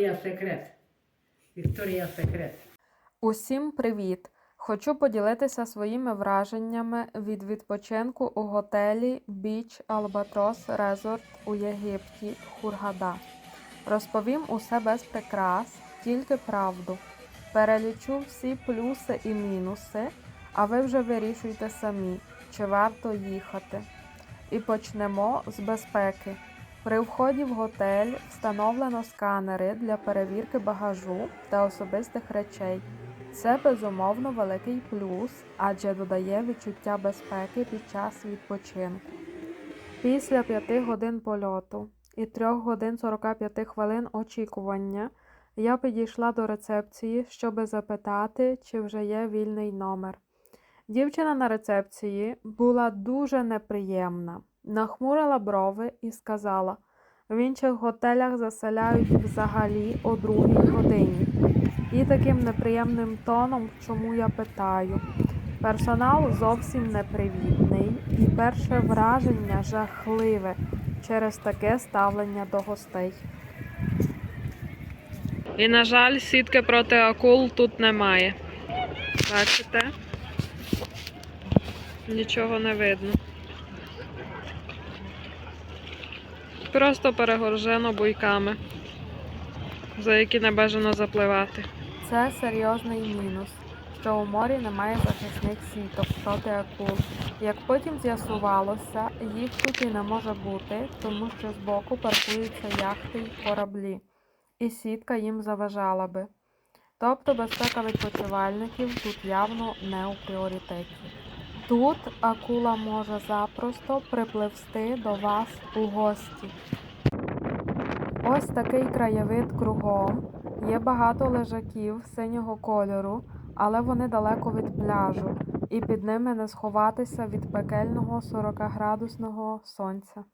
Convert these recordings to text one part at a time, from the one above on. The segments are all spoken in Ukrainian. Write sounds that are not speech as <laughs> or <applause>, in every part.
Вікторія секрет. Вікторія секрет. Усім привіт! Хочу поділитися своїми враженнями від відпочинку у готелі Beach Albatross Resort у Єгипті Хургада. Розповім усе без прикрас, тільки правду. Перелічу всі плюси і мінуси, а ви вже вирішуйте самі, чи варто їхати. І почнемо з безпеки. При вході в готель встановлено сканери для перевірки багажу та особистих речей. Це безумовно великий плюс, адже додає відчуття безпеки під час відпочинку. Після 5 годин польоту і 3 годин 45 хвилин очікування я підійшла до рецепції, щоби запитати, чи вже є вільний номер. Дівчина на рецепції була дуже неприємна, нахмурила брови і сказала: в інших готелях заселяють взагалі о другій годині. І таким неприємним тоном, чому я питаю. Персонал зовсім непривітний, і перше враження жахливе через таке ставлення до гостей. І, на жаль, сітки проти акул тут немає. Бачите? Нічого не видно. Просто перегоржено буйками, за які не бажано запливати. Це серйозний мінус, що у морі немає захисних сіток проти акул. Як потім з'ясувалося, їх тут і не може бути, тому що збоку паркуються яхти й кораблі, і сітка їм заважала би. Тобто безпека відпочивальників тут явно не у пріоритеті. Тут акула може запросто припливсти до вас у гості. Ось такий краєвид кругом. Є багато лежаків синього кольору, але вони далеко від пляжу, і під ними не сховатися від пекельного 40-градусного сонця.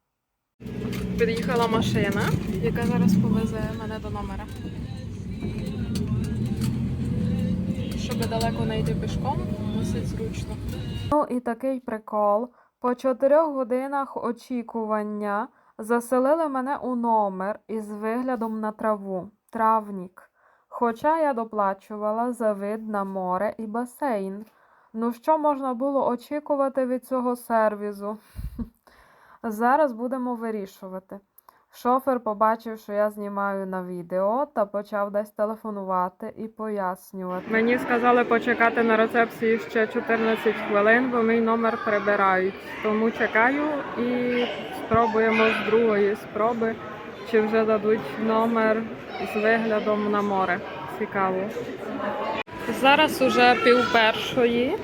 Під'їхала машина, яка зараз повезе мене до номера. Щоб далеко не йти пішком, досить зручно. Ну і такий прикол. По чотирьох годинах очікування заселили мене у номер із виглядом на траву. Травнік. Хоча я доплачувала за вид на море і басейн. Ну що можна було очікувати від цього сервізу? <laughs> Зараз будемо вирішувати. Шофер побачив, що я знімаю на відео та почав десь телефонувати і пояснювати. Мені сказали почекати на рецепції ще 14 хвилин, бо мій номер прибирають. Тому чекаю і спробуємо з другої спроби, чи вже дадуть номер з виглядом на море. Цікаво. Зараз уже пів першої.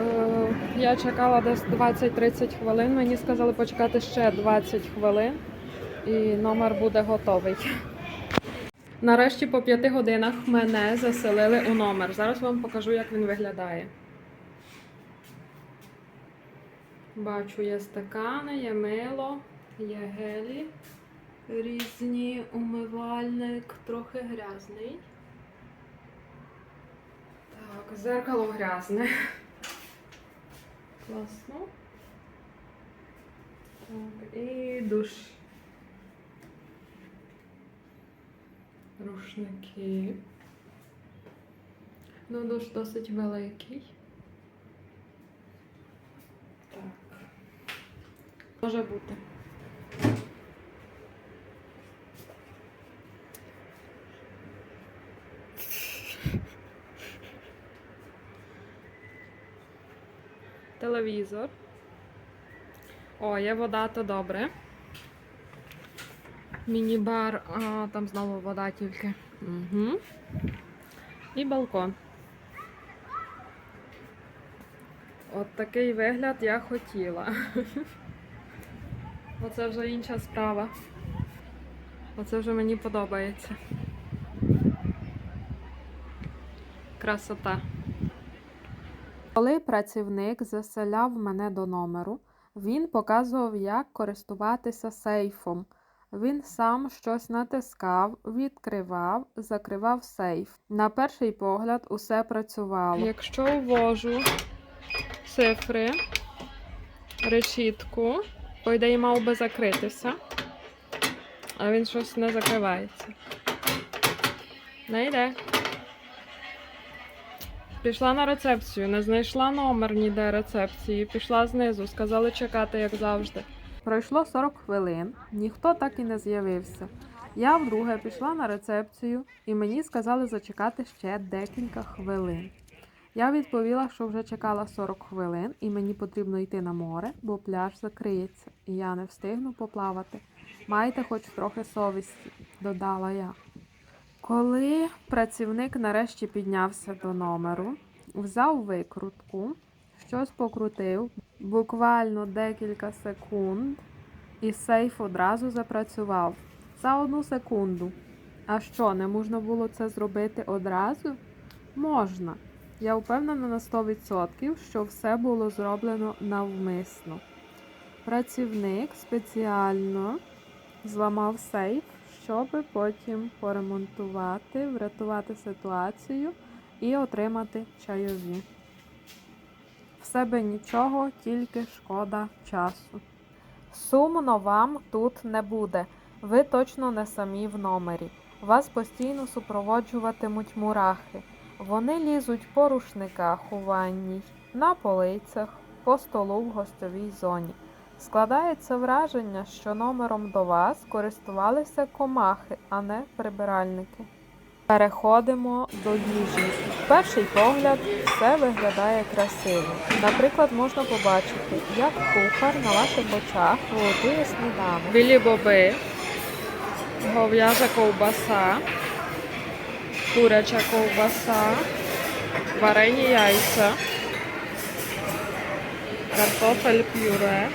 Е, Я чекала десь 20-30 хвилин. Мені сказали почекати ще 20 хвилин і номер буде готовий. Нарешті по 5 годинах мене заселили у номер. Зараз вам покажу, як він виглядає. Бачу, є стакани, є мило, є гелі різні, умивальник трохи грязний. Так, зеркало грязне. Класно. Так, і душ. Рушники. Ну, душ досить великий. Так. Може бути. Телевізор. О, є вода, то добре. Міні-бар, а там знову вода тільки. Угу. І балкон. От такий вигляд я хотіла. <laughs> Оце вже інша справа. Оце вже мені подобається. Красота. Коли працівник заселяв мене до номеру, він показував, як користуватися сейфом. Він сам щось натискав, відкривав, закривав сейф. На перший погляд усе працювало. Якщо ввожу цифри, решітку, по ідеї мав би закритися, а він щось не закривається. Не йде. Пішла на рецепцію, не знайшла номер ніде рецепції. Пішла знизу, сказали чекати, як завжди. Пройшло 40 хвилин, ніхто так і не з'явився. Я вдруге пішла на рецепцію, і мені сказали зачекати ще декілька хвилин. Я відповіла, що вже чекала 40 хвилин, і мені потрібно йти на море, бо пляж закриється, і я не встигну поплавати. Майте хоч трохи совісті, додала я. Коли працівник нарешті піднявся до номеру, взяв викрутку, щось покрутив, буквально декілька секунд, і сейф одразу запрацював. За одну секунду. А що, не можна було це зробити одразу? Можна. Я впевнена на 100%, що все було зроблено навмисно. Працівник спеціально зламав сейф, щоб потім поремонтувати, врятувати ситуацію і отримати чайові. Себе нічого, тільки шкода часу. Сумно вам тут не буде. Ви точно не самі в номері. Вас постійно супроводжуватимуть мурахи. Вони лізуть по рушниках у ванній, на полицях, по столу в гостьовій зоні. Складається враження, що номером до вас користувалися комахи, а не прибиральники. Переходимо до їжі. Перший погляд все виглядає красиво. Наприклад, можна побачити, як кухар на ваших очах готує сніданок. Білі боби, гов'яжа ковбаса, куряча ковбаса, варені яйця, картофель пюре,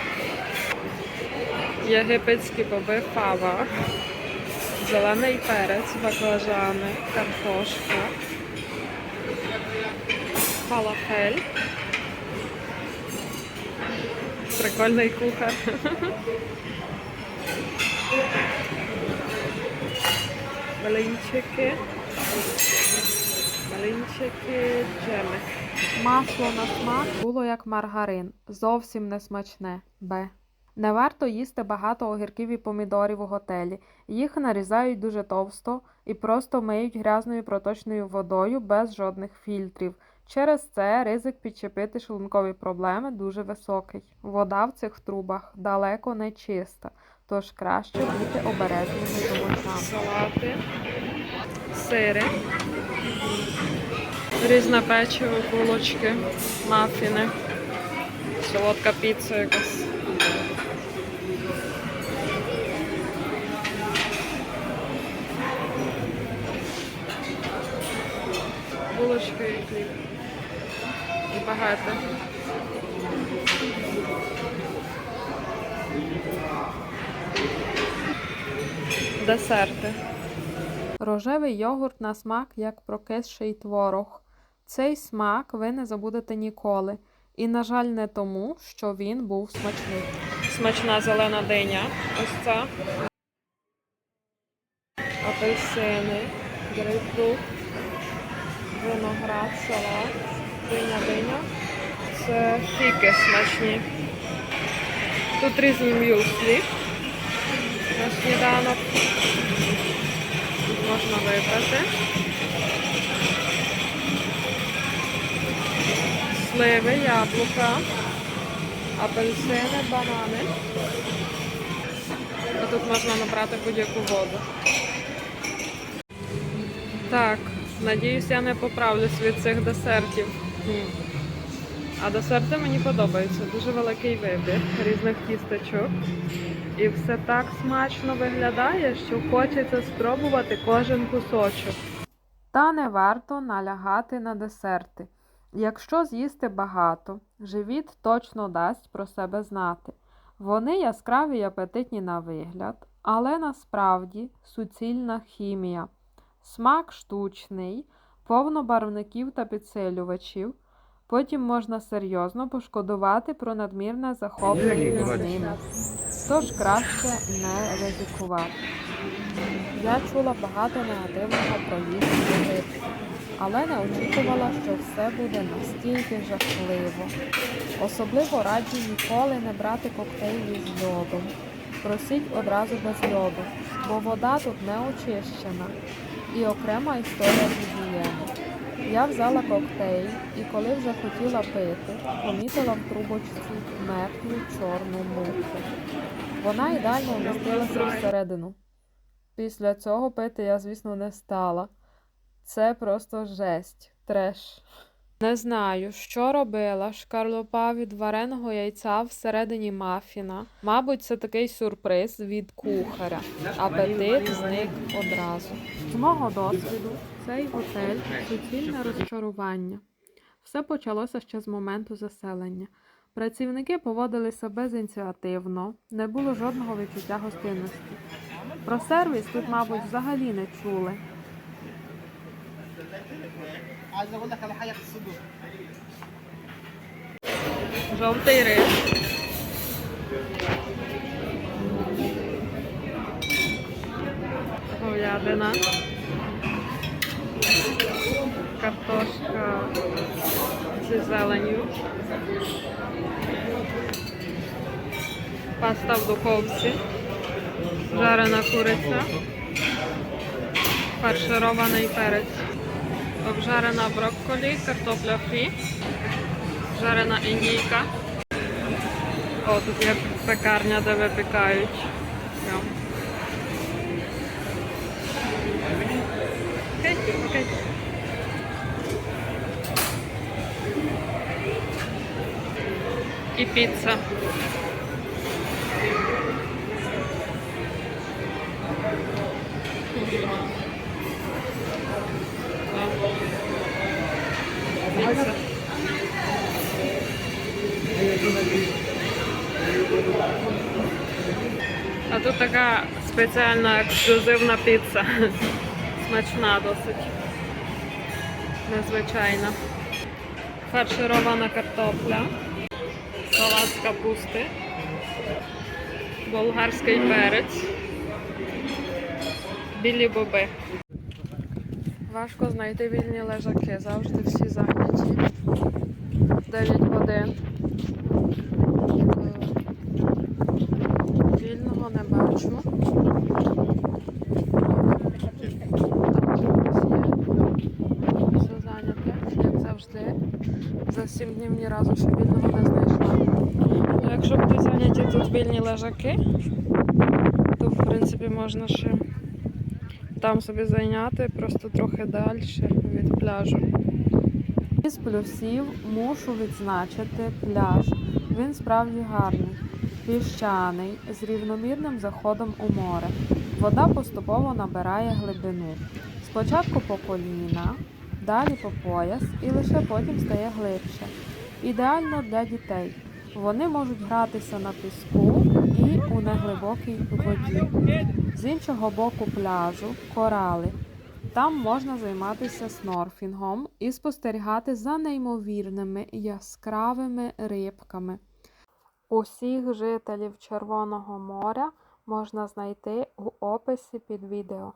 єгипетські боби фава, зелений перець, баклажани, картошка, фалафель. Прикольний кухар. Малинчики. Малинчики, джеми. Масло на смак було як маргарин, зовсім не смачне. Б. Не варто їсти багато огірків і помідорів у готелі. Їх нарізають дуже товсто і просто миють грязною проточною водою без жодних фільтрів. Через це ризик підчепити шлункові проблеми дуже високий. Вода в цих трубах далеко не чиста, тож краще бути обережними з овочами. Салати, сири, різне печиво, булочки, мафіни, солодка піца якась. Булочки і хліб. І багато. Десерти. Рожевий йогурт на смак як прокисший творог. Цей смак ви не забудете ніколи. І, на жаль, не тому, що він був смачний. Смачна зелена диня. Ось ця. Апельсини, грейпфрут, виноград, салат, диня, диня. Це фіки смачні. Тут різні мюслі на сніданок. Тут можна вибрати. Сливи, яблука, апельсини, банани. А тут можна набрати будь-яку воду. Так, надіюсь, я не поправлюсь від цих десертів. А десерти мені подобаються. Дуже великий вибір різних тістечок. І все так смачно виглядає, що хочеться спробувати кожен кусочок. Та не варто налягати на десерти. Якщо з'їсти багато, живіт точно дасть про себе знати. Вони яскраві й апетитні на вигляд, але насправді суцільна хімія. Смак штучний, повно барвників та підсилювачів. Потім можна серйозно пошкодувати про надмірне захоплення ними. Тож краще не ризикувати. Я чула багато негативного про в але не очікувала, що все буде настільки жахливо. Особливо раджу ніколи не брати коктейлі з льодом. Просіть одразу без льоду, бо вода тут не очищена. І окрема історія гігієни. Я взяла коктейль і коли вже хотіла пити, помітила в трубочці мертву чорну муху. Вона ідеально вмістилася всередину. Після цього пити я, звісно, не стала. Це просто жесть, треш. Не знаю, що робила шкарлупа від вареного яйця всередині мафіна. Мабуть, це такий сюрприз від кухаря. Апетит зник одразу. З мого досвіду цей готель суцільне розчарування. Все почалося ще з моменту заселення. Працівники поводилися безініціативно, не було жодного відчуття гостинності. Про сервіс тут, мабуть, взагалі не чули. عايز اقول لك على حاجه في الصدور Жовтий рис. Говядина. Картошка зі зеленю. Паста в духовці. Жарена куриця. Фарширований перець. Обжарена брокколі, картопля фрі. Жарена індійка. О, тут є пекарня, де випікають. Прям. Окей, окей. І піца. А тут така спеціальна ексклюзивна піца. Смачна досить. Незвичайна. Фарширована картопля. Салат з капусти. Болгарський перець. Білі боби. Важко знайти вільні лежаки, завжди всі зайняті. 9 годин. Е, Вільного не бачу. Все зайняте, як завжди. За 7 днів ні разу ще вільного не знайшла. Ну, Якщо будуть зайняті тут вільні лежаки, то в принципі можна ще там собі зайняти, просто трохи далі від пляжу. Із плюсів мушу відзначити пляж. Він справді гарний, піщаний, з рівномірним заходом у море. Вода поступово набирає глибину. Спочатку по коліна, далі по пояс і лише потім стає глибше. Ідеально для дітей. Вони можуть гратися на піску у неглибокій воді. З іншого боку пляжу корали. Там можна займатися снорфінгом і спостерігати за неймовірними яскравими рибками. Усіх жителів Червоного моря можна знайти у описі під відео.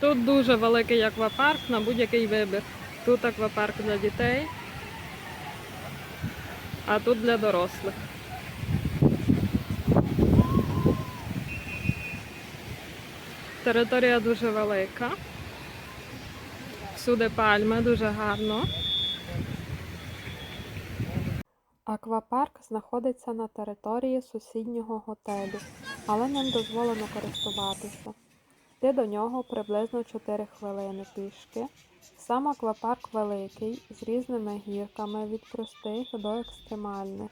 Тут дуже великий аквапарк на будь-який вибір. Тут аквапарк для дітей, а тут для дорослих. Територія дуже велика. Всюди пальми, дуже гарно. Аквапарк знаходиться на території сусіднього готелю, але ним дозволено користуватися. Йти до нього приблизно 4 хвилини пішки. Сам аквапарк великий, з різними гірками від простих до екстремальних.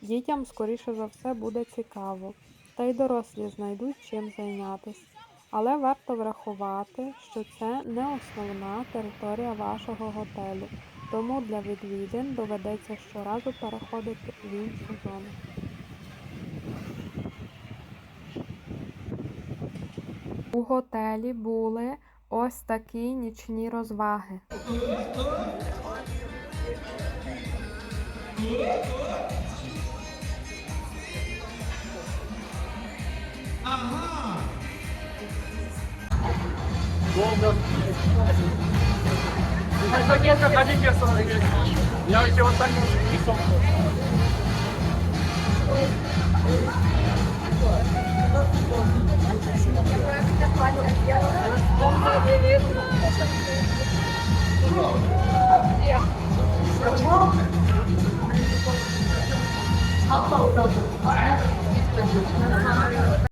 Дітям, скоріше за все, буде цікаво, та й дорослі знайдуть чим зайнятися. Але варто врахувати, що це не основна територія вашого готелю, тому для відвідин доведеться щоразу переходити в іншу зону. У готелі були Ось такі нічні розваги. Ага! Я еще вот так не 好，走走走，好。嘞，走走走，